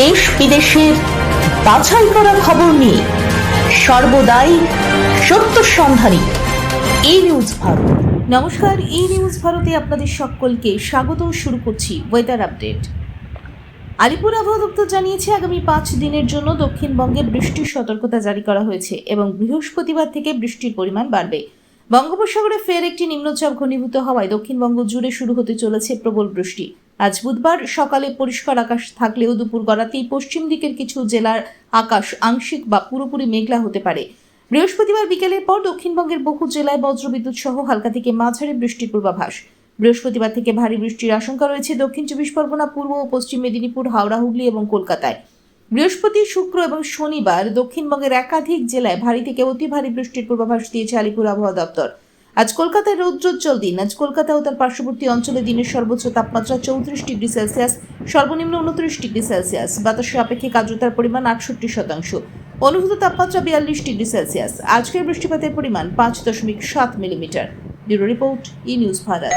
দেশ বিদেশের বাছাই করা খবর নিয়ে সর্বদাই সত্য সন্ধানী এই নিউজ ভারত। নমস্কার, এই নিউজ ভারতে আপনাদের সকলকে স্বাগত, শুরু করছি ওয়েদার আপডেট আলিপুর আবহাওয়া দপ্তর জানিয়েছে, আগামী পাঁচ দিনের জন্য দক্ষিণবঙ্গে বৃষ্টির সতর্কতা জারি করা হয়েছে এবং বৃহস্পতিবার থেকে বৃষ্টির পরিমাণ বাড়বে। বঙ্গোপসাগরে ফের একটি নিম্নচাপ ঘনীভূত হওয়ায় দক্ষিণবঙ্গ জুড়ে শুরু হতে চলেছে প্রবল বৃষ্টি। আজ বুধবার সকালে পরিষ্কার আকাশ থাকলেও দুপুর গড়াতেই পশ্চিম দিকের কিছু জেলার আকাশ আংশিক বা পুরোপুরি মেঘলা হতে পারে। বৃহস্পতিবার বিকেলের পর দক্ষিণবঙ্গের বহু জেলায় বজ্রবিদ্যুৎ সহ হালকা থেকে মাঝারি বৃষ্টির পূর্বাভাস। বৃহস্পতিবার থেকে ভারী বৃষ্টির আশঙ্কা রয়েছে দক্ষিণ চব্বিশ পরগনা, পূর্ব ও পশ্চিম মেদিনীপুর, হাওড়া, হুগলি এবং কলকাতায়। বৃহস্পতি, শুক্র এবং শনিবার দক্ষিণবঙ্গের একাধিক জেলায় ভারী থেকে অতি ভারী বৃষ্টির পূর্বাভাস দিয়েছে আলিপুর আবহাওয়া দপ্তর। আজ কলকাতায় রৌদ্রোজ্জ্বল দিন। আজ কলকাতা ও তার পার্শ্ববর্তী অঞ্চলে দিনের সর্বোচ্চ তাপমাত্রা চৌত্রিশ ডিগ্রি সেলসিয়াস, সর্বনিম্ন উনত্রিশ ডিগ্রি সেলসিয়াস। বাতাসের আপেক্ষিক আর্দ্রতার পরিমাণ আটষট্টি শতাংশ। অনুভূত তাপমাত্রা বিয়াল্লিশ ডিগ্রি সেলসিয়াস। আজকের বৃষ্টিপাতের পরিমাণ পাঁচ দশমিক সাত millimetre. Bureau report, E news Bharat.